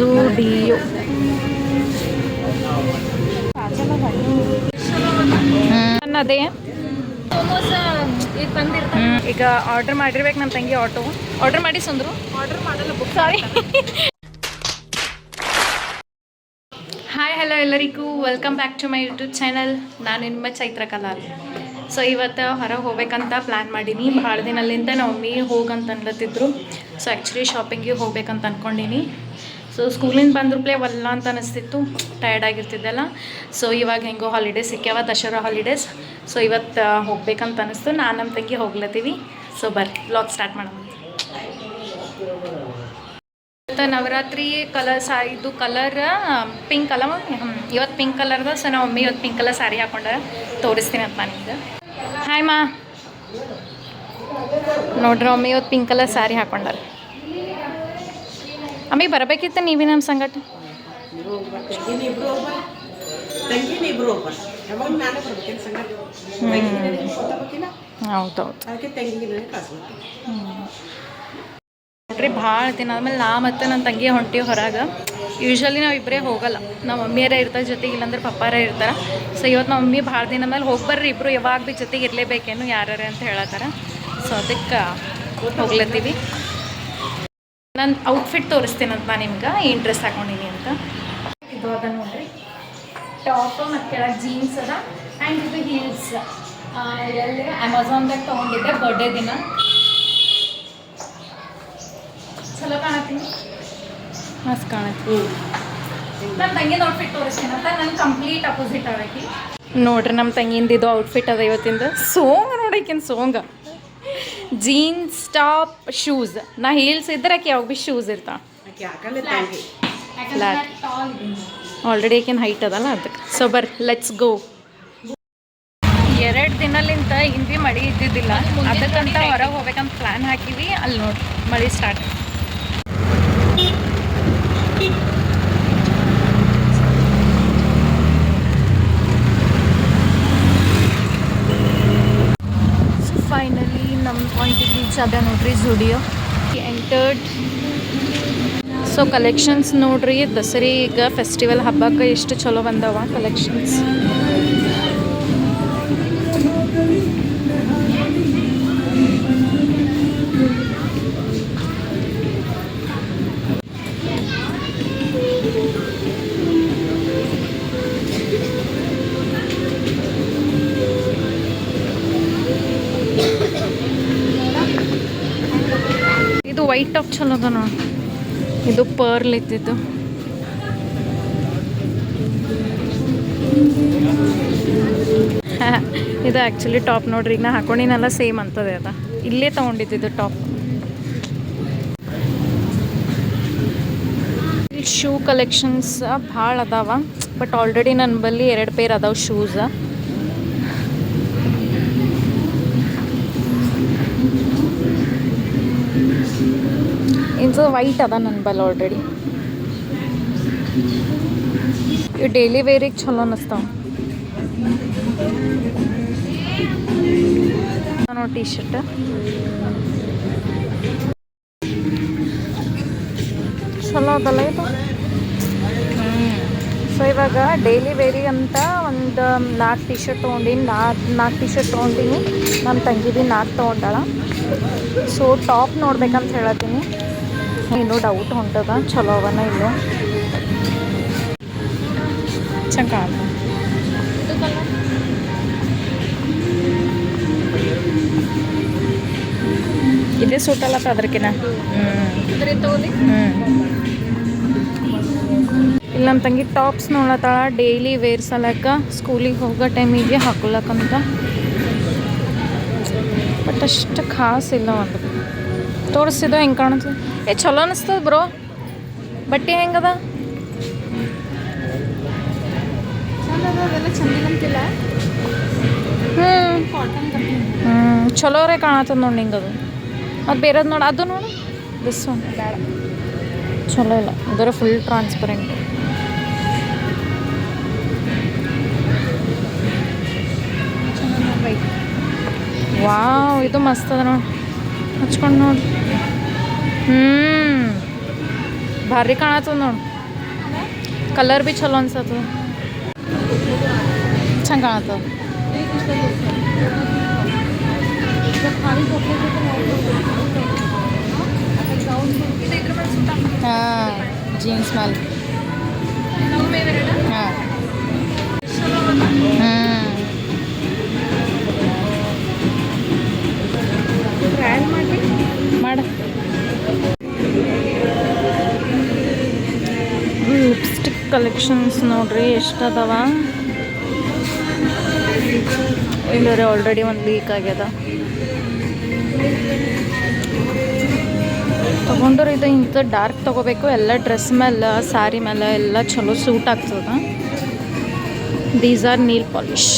ಝೂಡಿಯೋ ಅದೇ ಈಗ ಆರ್ಡರ್ ಮಾಡಿರ್ಬೇಕು ನಮ್ಮ ತಂಗಿ ಆಟೋ ಆರ್ಡರ್ ಮಾಡಿ ಸಂದ್ರು. ಆರ್ಡರ್ ಮಾಡಲ್ಲ ಬುಕ್ ಸಾರಿ ಹಾಯ್ ಹಲೋ ಎಲ್ಲರಿಗೂ. Welcome back to my YouTube channel ನಾನು ನಿಮ್ಮ ಚೈತ್ರ ಕಲಾಲ್ ಸೊ ಇವತ್ತು ಹೊರಗೆ ಹೋಗ್ಬೇಕಂತ ಪ್ಲ್ಯಾನ್ ಮಾಡೀನಿ. ಭಾಳ ದಿನಲ್ಲಿಂದ ನಮ್ಮ ಮಮ್ಮಿ ಹೋಗಂತ ಅನ್ಲತ್ತಿದ್ರು. ಸೊ ಆ್ಯಕ್ಚುಲಿ ಶಾಪಿಂಗಿಗೆ ಹೋಗ್ಬೇಕಂತ ಅಂದ್ಕೊಂಡೀನಿ ಸೊ ಸ್ಕೂಲಿಂದ ಬಂದ್ರಪ್ಲೆ ಒಲ್ಲ ಅಂತ ಅನಿಸ್ತಿತ್ತು. ಟಯರ್ಡ್ ಆಗಿರ್ತಿದ್ದೆಲ್ಲ. ಸೊ ಇವಾಗ ಹೆಂಗೋ ಹಾಲಿಡೇಸ್ ಸಿಕ್ಕ್ಯಾವ ದಸರಾ ಹಾಲಿಡೇಸ್ ಸೊ ಇವತ್ತು ಹೋಗ್ಬೇಕಂತ ಅನಿಸ್ತು. ನಾನು ನಮ್ಮ ತಂಗಿ ಹೋಗ್ಲತ್ತೀವಿ. ಸೊ ಬರ್ರಿ. ಬ್ಲಾಗ್ ಸ್ಟಾರ್ಟ್ ಮಾಡೋಣ. ನವರಾತ್ರಿ ಕಲರ್ ಸಾ, ಇದು ಕಲರ್ ಪಿಂಕ್ ಅಲ್ಲ ಇವತ್ತು ಪಿಂಕ್ ಕಲರ್ದ ಸೊ ನಮ್ಮ ಮಮ್ಮಿ ಇವತ್ತು ಪಿಂಕ್ ಕಲರ್ ಸ್ಯಾರಿ ಹಾಕೊಂಡಾರ ತೋರಿಸ್ತೀನಿ ಅಂತ ನಿಮ್ಗೆ ಹಾಯ್ ಮಾ. ನೋಡ್ರಿ ಮಮ್ಮಿ ಇವತ್ತು ಪಿಂಕ್ ಕಲರ್ ಸ್ಯಾರಿ ಹಾಕೊಂಡಾರ. ಗೊತ್ತಾಗಬೇಕಿಲ್ಲ ಹೌದೌದು. ನೀವೇ ನಮ್ಮ ಸಂಗಟ ನೋಡ್ರಿ ಭಾಳ ದಿನ ಆದ್ಮೇಲೆ ನಾ ಮತ್ತು ನನ್ನ ತಂಗಿ ಹೊಂಟಿವಿ ಹೊರಗೆ. ಯೂಶ್ವಲಿ ನಾವು ಇಬ್ಬರೇ ಹೋಗಲ್ಲ. ನಮ್ಮ ಮಮ್ಮಿಯರ ಇರ್ತಾರೆ ಜೊತೆಗೆ ಇಲ್ಲಾಂದ್ರೆ ಪಪ್ಪಾರ ಇರ್ತಾರೆ. ಸೊ ಇವತ್ತು ನಮ್ಮ ಮಮ್ಮಿ ಭಾಳ ದಿನ ಮೇಲೆ ಹೋಗ್ಬರ್ರಿ ಇಬ್ಬರು ಯಾವಾಗ ಭೀ ಜೊತೆಗೆ ಇರಲೇಬೇಕೇನು ಯಾರ್ಯಾರ ಅಂತ ಹೇಳತ್ತಾರ. ಸೊ ಅದಕ್ಕೆ ಹೋಗ್ಲತ್ತೀವಿ. ನಾನು ಔಟ್ಫಿಟ್ ತೋರಿಸ್ತೇನಂತ ಅಂತ ನಾನು ನಿಮ್ಗೆ ಏನು ಡ್ರೆಸ್ ಹಾಕೊಂಡಿನಿ ಅಂತ. ಇದು ಅದ ನೋಡ್ರಿ ಟಾಪ್ ಮತ್ತು ಕೆಳಗೆ ಜೀನ್ಸ್ ಅದ ಆ್ಯಂಡ್ ಇದು ಹೀಲ್ಸ್ ಎಲ್ಲಿ ಅಮೆಝಾನ್ದಾಗ ತೊಗೊಂಡಿದ್ದೆ ಬರ್ಡೇ ದಿನ. ಚಲೋ ಕಾಣತ್ತೀನಿ ಮಸ್ತ್ ಕಾಣತ್ತಿ. ನನ್ನ ತಂಗಿನ ಔಟ್ಫಿಟ್ ತೋರಿಸ್ತೀನಿ ಅಂತ ನನ್ನ ಕಂಪ್ಲೀಟ್ ಅಪೋಸಿಟ್ ಆಗಿ ನೋಡ್ರಿ ನಮ್ಮ ತಂಗಿಂದ ಇದು ಔಟ್ಫಿಟ್ ಅದ ಇವತ್ತಿಂದ. ಸೋಂಗ ನೋಡಕಿನ್ ಸೋಂಗ. Jeans top shoes. ನಾ ಹೀಲ್ಸ್ ಇದ್ರೆ ಆಕೆ ಯಾವಾಗ ಭೀ ಶೂಸ್ ಫ್ಲಾಟ್ ಆಲ್ರೆಡಿ ಆಕಿನ ಹೈಟ್ ಅದಲ್ಲ ಅದಕ್ಕೆ. ಸೊ ಬರ್ ಲೆಟ್ಸ್ ಗೋ ಎರಡು ದಿನಲಿಂದ ಹಿಂದಿ ಮಳೆ ಇದ್ದಿದ್ದಿಲ್ಲ. ಅದಕ್ಕಂತ ಹೊರಗೆ ಹೋಗ್ಬೇಕಂತ ಪ್ಲ್ಯಾನ್ ಹಾಕಿವಿ. ಅಲ್ಲಿ ನೋಡಿ ಮಳೆ ಸ್ಟಾರ್ಟ್ ಫೈನಲಿ ನಮ್ಮ ಆದ ನೋಡ್ರಿ ಜುಡಿಯೋ ಎಂಟರ್ಡ್ ಸೊ ಕಲೆಕ್ಷನ್ಸ್ ನೋಡ್ರಿ ದಸರಿ ಈಗ ಫೆಸ್ಟಿವಲ್ ಹಬ್ಬಕ್ಕೆ ಎಷ್ಟು ಚಲೋ ಬಂದವ ಕಲೆಕ್ಷನ್ಸ್ ವೈಟ್ ಟಾಪ್ ಚಲೋ ಅದ ನೋಡಿ. ಇದು ಪರ್ಲ್ ಇದ್ದಿದ್ದು. ಇದು ಆ್ಯಕ್ಚುಲಿ ಟಾಪ್ ನೋಡ್ರಿ ಈಗ ನಾ ಹಾಕೊಂಡಿನೆಲ್ಲ ಸೇಮ್ ಅಂತದೆ ಅದ. ಇಲ್ಲೇ ತೊಗೊಂಡಿದ್ದಿದ್ದು ಟಾಪ್ ಶೂ ಕಲೆಕ್ಷನ್ಸ್ ಭಾಳ ಅದಾವ ಬಟ್ ಆಲ್ರೆಡಿ ನನ್ನ ಬಲ್ಲಿ ಎರಡು ಪೇರ್ ಅದಾವ ಶೂಸ ಇದು ವೈಟ್ ಅದ ನನ್ನ ಬಲ್ ಆಲ್ರೆಡಿ ಇವು ಡೈಲಿ ವೇರಿಗೆ ಚಲೋ ಅನ್ನಿಸ್ತಾವ ನೋಡಿ ಟಿ ಶರ್ಟ್ ಚಲೋ ಅದಲ್ಲ ಇದು? ಸೊ ಇವಾಗ ಡೈಲಿ ವೇರಿ ಅಂತ ಒಂದು ನಾಲ್ಕು ಟೀ ಶರ್ಟ್ ತೊಗೊಂಡಿನಿ. ನಾಲ್ಕು ನಾಲ್ಕು ಟೀ ಶರ್ಟ್ ತೊಗೊಂಡಿನಿ. ನಮ್ಮ ತಂಗಿದೀನಿ ನಾಲ್ಕು ತೊಗೊಂಡಾಳ. So top ನೋಡ್ಬೇಕಂತ ಹೇಳತ್ತೀನಿ. ಇನ್ನೂ ಡೌಟ್ ಹೊಂಟದ ಚಲೋ ಅವನ ಇಲ್ಲೋ ಚಂದ ಇದೇ ಸೂಟ್ ಅಲ್ಲತ್ತ ಅದ್ರಕಿನ? ಇಲ್ಲಿ ನಮ್ಮ ತಂಗಿ ಟಾಪ್ಸ್ ನೋಡತ್ತಾಳ ಡೈಲಿ ವೇರ್ ಸಲಕ ಸ್ಕೂಲಿಗೆ ಹೋಗೋ ಟೈಮಿಗೆ ಹಾಕೊಳಕಂತ ಬಟ್ ಅಷ್ಟು ಖಾಸ್ ಇಲ್ಲ ಒಂದು. ತೋರಿಸಿದ ಹೆಂಗೆ ಕಾಣುತ್ತೆ? ಏ, ಚಲೋ ಅನಿಸ್ತದ ಬ್ರೋ. ಬಟ್ಟೆ ಹೆಂಗದ? ಚಲೋ ಹ್ಞೂ ಹ್ಞೂ ಚಲೋರೇ ಕಾಣತ್ತದ ನೋಡಿ ಹಿಂಗದು ಮತ್ತು ಬೇರೆದು ನೋಡಿ, ಅದು ನೋಡು. ದಿಸ್ ಒನ್ ಬೇಡ ಚಲೋ ಇಲ್ಲ ಇದರ ಫುಲ್ ಟ್ರಾನ್ಸ್ಪರೆಂಟ್ ವಾವ್ ಇದು ಮಸ್ತ್ ಅದ ನೋಡಿ. ಹಚ್ಕೊಂಡು ನೋಡಿ ಹ್ಞೂ ಭಾರಿ ಕಾಣತ್ತದ ನೋಡಿ ಕಲರ್ ಭೀ ಚಲೋ ಅನ್ಸತ್ತದ ಚಂದ ಕಾಣತ್ತದ ಹಾಂ ಜೀನ್ಸ್ ಮೇಲೆ ಹಾಂ ಕಲೆಕ್ಷನ್ಸ್ ನೋಡ್ರಿ ಎಷ್ಟು ಅದಾವ ಇಲ್ಲರಿ ಆಲ್ರೆಡಿ ಒಂದು ವೀಕ್ ಆಗ್ಯದ. ತಗೊಂಡ್ರೆ ಇದು ಇಂಥ ಡಾರ್ಕ್ ತಗೋಬೇಕು, ಎಲ್ಲ ಡ್ರೆಸ್ ಮೇಲೆ ಸ್ಯಾರಿ ಮೇಲೆ ಎಲ್ಲ ಚಲೋ ಸೂಟ್ ಆಗ್ತದ. ದೀಸ್ ಆರ್ ನೀಲ್ ಪಾಲಿಶ್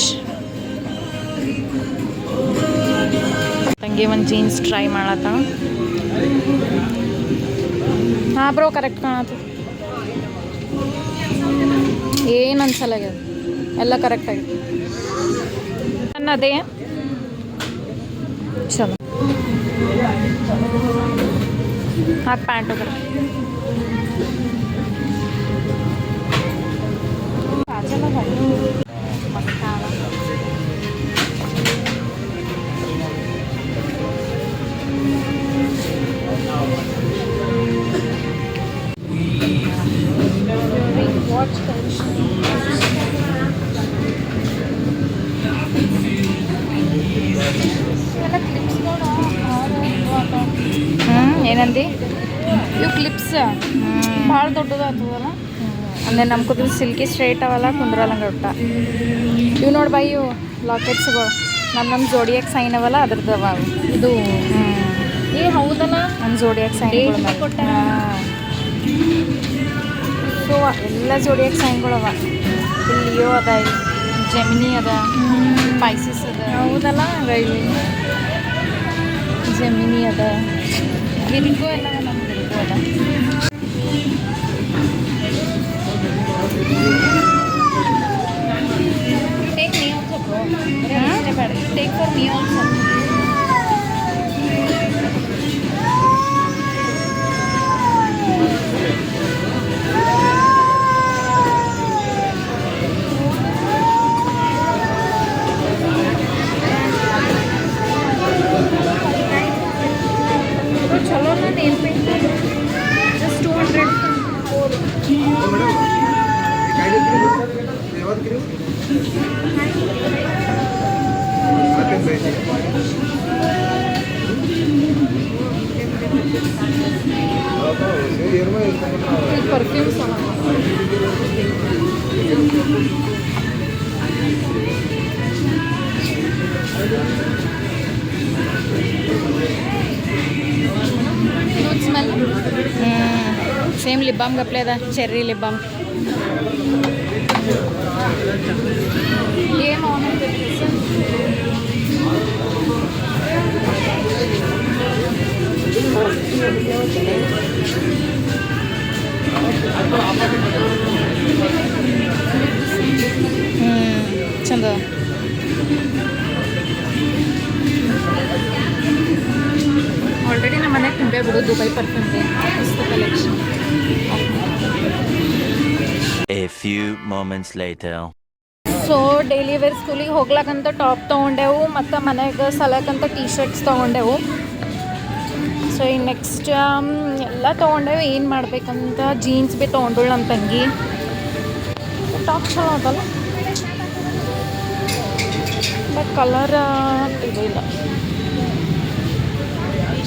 ತಂಗಿ ಒಂದು ಜೀನ್ಸ್ ಟ್ರೈ ಮಾಡತ್ತ ಹಾಂ ಬ್ರೋ ಕರೆಕ್ಟ್ ಕಾಣತ್ತು ಏನು ಅನ್ಸಲ್ಲ ಎಲ್ಲ ಕರೆಕ್ಟ್ ಆಗಿದೆ ಅನ್ನದೇ. ಚಲೋ. ಹಾಕಿ ಪ್ಯಾಂಟು ಹ್ಞೂ ದೊಡ್ಡದಾಗ್ತದಲ್ಲ ಅಂದರೆ ನಮ್ಮ ಕೂದಲು ಸಿಲ್ಕಿ ಸ್ಟ್ರೈಟ್ ಅವಲ್ಲ ಕುಂದ್ರಲ್ಲಂಗೆ ಒಟ್ಟ ಇವು ನೋಡಿ ಬೈ ಇವು ಲಾಕೆಟ್ಸ್ಗಳು ನಮ್ಮ ನಮ್ಮ ಜೋಡಿಯಾಗ ಸೈನ್ ಅವಲ್ಲ ಅದ್ರದ್ದು ಅವ. ಇದು ಏ ಹೌದಲ್ಲ? ನಮ್ಮ ಜೋಡಿಯಾಗ ಸೈನ್ ಕೊಟ್ಟಾರ. ಸೊ ಎಲ್ಲ ಜೋಡಿಯಾಗ ಸೈನ್ಗಳು ಅವ. ಇಲ್ಲಿ ಲಿಯೋ ಅದ ಜಮಿನಿ ಅದ ಸ್ಪೈಸಸ್ ಅದ. ಹೌದಲ್ಲ? ಹಂಗಾಗಿ ಜೆಮಿನಿ ಅದ. ಗಿರಿಗೂ ಎಲ್ಲ ನಮ್ಮ ಗಿರಿಗೂ ಅದ. सेम लिबाम गप लेदा चेर्री लिबाम चंदा ಬಿಡು ದುಬೈ ಪರ್ಫ್ಯೂಮ್ಗೆ ಮಸ್ತ್ collection A few moments later. So daily wear ಸ್ಕೂಲಿಗೆ ಹೋಗ್ಲಕ್ಕಂತ ಟಾಪ್ ತೊಗೊಂಡೆವು ಮತ್ತು ಮನೆಗೆ ಸಲಕ್ಕಂತ ಟೀ ಶರ್ಟ್ಸ್ ತೊಗೊಂಡೆವು. ಸೊ ಈ ನೆಕ್ಸ್ಟ್ ಎಲ್ಲ ತೊಗೊಂಡೆವು ಏನು ಮಾಡ್ಬೇಕಂತ ಜೀನ್ಸ್ ಭೀ ತೊಗೊಂಡಳು ನಮ್ಮ ತಂಗಿ. ಟಾಪ್ ಚಲೋ ಅದಲ್ಲ. ಬಟ್ ಕಲರ್ ಇದು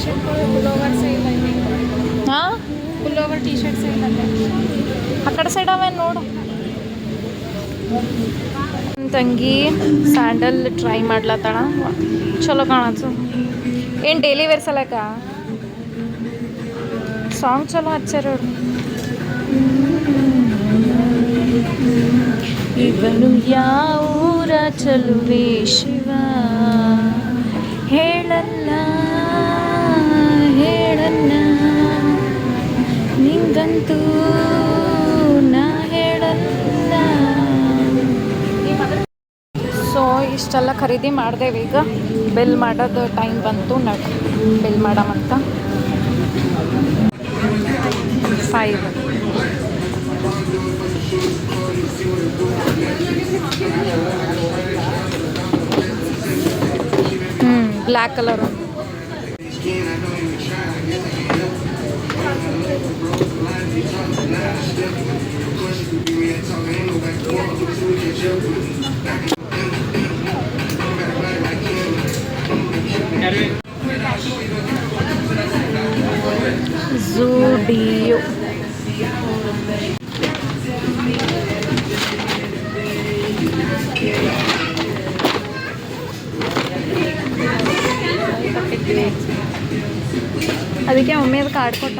ಇಲ್ಲ T shirt full over sale ಹಾಂ ಸೇಲ್ ಆ ಕಡೆ ಸೈಡ್ ಅವೆ ನೋಡು. ತಂಗಿ ಸ್ಯಾಂಡಲ್ ಟ್ರೈ ಮಾಡ್ಲತ್ತಾಳ. ಚಲೋ ಕಾಣತ್ತು. ಏನು ಡೈಲಿ ವೇರ್ ಸಲಕ? ಸಾಂಗ್ ಚಲೋ ಹಚ್ಚಾರ ಅವ್ರು ಇವನು ಯಾವೂರ ಚಲುವೆ ಶಿವ? ಹೇಳಲ್ಲ ನಾ ಸೊ ಇಷ್ಟೆಲ್ಲ ಖರೀದಿ ಮಾಡ್ದೇವೆ ಈಗ. ಬಿಲ್ ಮಾಡೋದು ಟೈಮ್ ಬಂತು. ನಡ್ ಬಿಲ್ ಮಾಡಮಂತ ಫೈವ್ ಹ್ಞೂ ಬ್ಲ್ಯಾಕ್ ಕಲರ್ ಝೂಡಿಯೋ ಅದಕ್ಕೆ ಮಮ್ಮಿ ಅದು ಕಾರ್ಡ್ ಕೊಟ್ಟ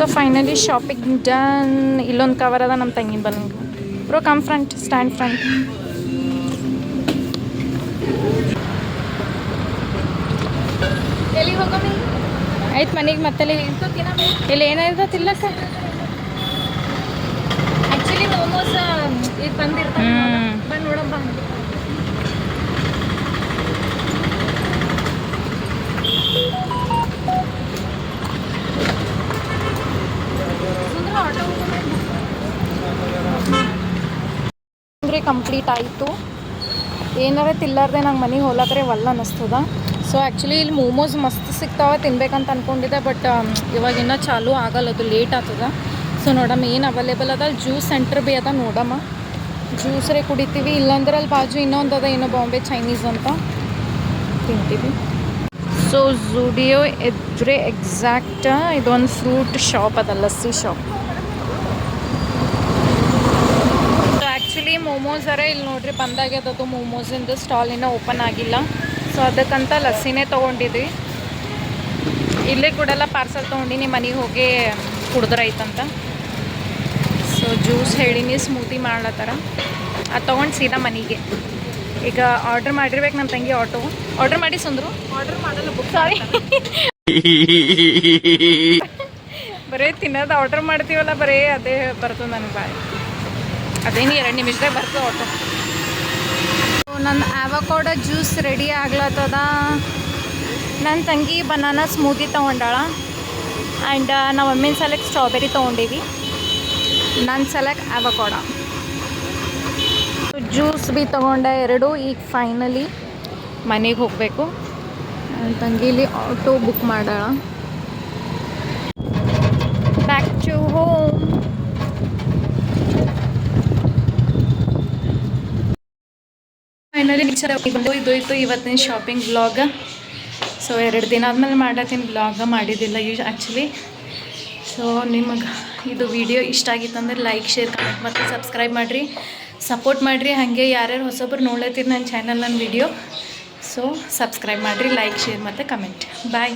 ಸೊ ಫೈನಲಿ ಶಾಪಿಂಗ್ ಡನ್ ಇಲ್ಲೊಂದು ಕವರ್ ಅದ ನಮ್ಮ ತಂಗಿನ ಬಲ್ಲಂಗೆ bro come front stand front ಎಲ್ಲಿಗೆ ಹೋಗಮ್ಮಿ ಆಯ್ತು ಮನೆಗೆ ಮತ್ತೆ ಇಲ್ಲಿ ಏನಾಯ್ತು ತಿಲ್ಲಕ್ಕ ಆ್ಯಕ್ಚುಲಿ ಮೋಮೋಸ್ ಇದು ಬಂದಿರ್ತಾರೆ ಹ್ಮ್. ಬಂದು ನೋಡಮ್ಮ ಅಂದರೆ ಕಂಪ್ಲೀಟ್ ಆಯಿತು ಏನಾರ ತಿಲ್ಲಾರ್ದೆ ನಂಗೆ ಮನೆಗೆ ಹೋಲಕ್ರೆ ಒಲ್ಲ ಅನ್ನಿಸ್ತದ ಸೊ ಆ್ಯಕ್ಚುಲಿ ಇಲ್ಲಿ ಮೋಮೋಸ್ ಮಸ್ತ್ ಸಿಗ್ತಾವೆ, ತಿನ್ಬೇಕಂತ ಅಂದ್ಕೊಂಡಿದ್ದೆ ಬಟ್ ಇವಾಗ ಇನ್ನೂ ಚಾಲೂ ಆಗಲ್ಲ, ಅದು ಲೇಟ್ ಆಗ್ತದ. ಸೊ ನೋಡಮ್ಮ, ಏನು ಅವೈಲೇಬಲ್ ಅದ? ಜ್ಯೂಸ್ ಸೆಂಟ್ರ್ ಭೀ ಅದ ನೋಡಮ್ಮ. ಜ್ಯೂಸ್ರೇ ಕುಡಿತೀವಿ, ಇಲ್ಲಾಂದ್ರೆ ಅಲ್ಲಿ ಬಾಜು ಇನ್ನೊಂದು ಅದ, ಏನೋ ಬಾಂಬೆ ಚೈನೀಸ್ ಅಂತ. ತಿಂತೀವಿ. ಸೊ ಝುಡಿಯೋ ಎದುರೇ ಎಕ್ಸಾಕ್ಟ್ ಇದೊಂದು ಫ್ರೂಟ್ ಶಾಪ್ ಅದ, ಲಸ್ಸಿ ಶಾಪ್ ಆ್ಯಕ್ಚುಲಿ ಮೋಮೋಸ್ ಅರ ಇಲ್ಲಿ ನೋಡ್ರಿ ಬಂದಾಗ್ಯದದು ಮೋಮೋಸಿಂದು ಸ್ಟಾಲ್ ಇನ್ನೂ ಓಪನ್ ಆಗಿಲ್ಲ. ಸೊ ಅದಕ್ಕಂತ ಲಸ್ಸಿನೇ ತೊಗೊಂಡಿದ್ವಿ. ಇಲ್ಲೇ ಕೂಡಲ್ಲ ಪಾರ್ಸಲ್ ತೊಗೊಂಡಿನಿ ಮನೆಗೆ ಹೋಗಿ ಕುಡಿದ್ರೈತಂತ ಸೊ ಜ್ಯೂಸ್ ಹೇಳಿನಿ ಸ್ಮೂತಿ ಮಾಡ್ಲತ್ತಾರ. ಅದು ತೊಗೊಂಡು ಸೀದಾ ಮನೆಗೆ. ಈಗ ಆರ್ಡ್ರ್ ಮಾಡಿರ್ಬೇಕು ನಮ್ಮ ತಂಗಿ ಆಟೋ ಆರ್ಡ್ರ್ ಮಾಡಿ ಸುಂದ್ರು. ಆರ್ಡರ್ ಮಾಡಲ್ಲ ಬುಕ್ ಸಾರಿ ಬರೀ ತಿನ್ನೋದು ಆರ್ಡ್ರ್ ಮಾಡ್ತೀವಲ್ಲ ಬರೀ ಅದೇ ಬರ್ತದೆ ನನಗೆ ಬಾಯ್. ಅದೇನು ಎರಡು ನಿಮಿಷದಾಗ ಬರ್ತದೆ ಆಟೋ ನನ್ನ ಆವಕೋಡ ಜ್ಯೂಸ್ ರೆಡಿ ಆಗ್ಲತ್ತದ. ನನ್ನ ತಂಗಿ ಬನಾನಾ ಸ್ಮೂತಿ ತೊಗೊಂಡಾಳ. ಆ್ಯಂಡ್ ನಾವು ಅಮ್ಮಿನ ಸಲಕ್ಕೆ ಸ್ಟ್ರಾಬೆರಿ ತೊಗೊಂಡೀವಿ. ನನ್ನ ಸಲಕ್ಕೆ ಆವಕೋಡ ಜ್ಯೂಸ್ ಬಿ ತೊಗೊಂಡೆ ಎರಡು ಈಗ ಫೈನಲಿ ಮನೆಗೆ ಹೋಗಬೇಕು. ನನ್ನ ತಂಗಿಲಿ ಆಟೋ ಬುಕ್ ಮಾಡಾಳ ಬ್ಯಾಕ್ ಟು ಹೋಮ್ ಫೈನಲಿ ಬಂದು ಇದು ಇತ್ತು ಇವತ್ತಿನ ಶಾಪಿಂಗ್ ಬ್ಲಾಗ ಸೊ ಎರಡು ದಿನ ಆದಮೇಲೆ ಮಾಡತ್ತೀನಿ ಬ್ಲಾಗ ಮಾಡಿದ್ದಿಲ್ಲ ಯೂಸ್ ಆ್ಯಕ್ಚುಲಿ ಸೊ ನಿಮಗೆ ಇದು ವಿಡಿಯೋ ಇಷ್ಟ ಆಗಿತ್ತಂದ್ರೆ ಲೈಕ್ ಶೇರ್ ಕಮೆಂಟ್ ಮತ್ತು ಸಬ್ಸ್ಕ್ರೈಬ್ ಮಾಡಿರಿ. ಸಪೋರ್ಟ್ ಮಾಡಿರಿ. ಹಾಗೆ ಯಾರ್ಯಾರು ಹೊಸೊಬ್ರು ನೋಡ್ಲತ್ತೀರಿ ನನ್ನ ಚಾನಲ್ ನನ್ನ ವಿಡಿಯೋ ಸೊ ಸಬ್ಸ್ಕ್ರೈಬ್ ಮಾಡಿರಿ ಲೈಕ್ ಶೇರ್ ಮತ್ತು ಕಮೆಂಟ್ ಬಾಯ್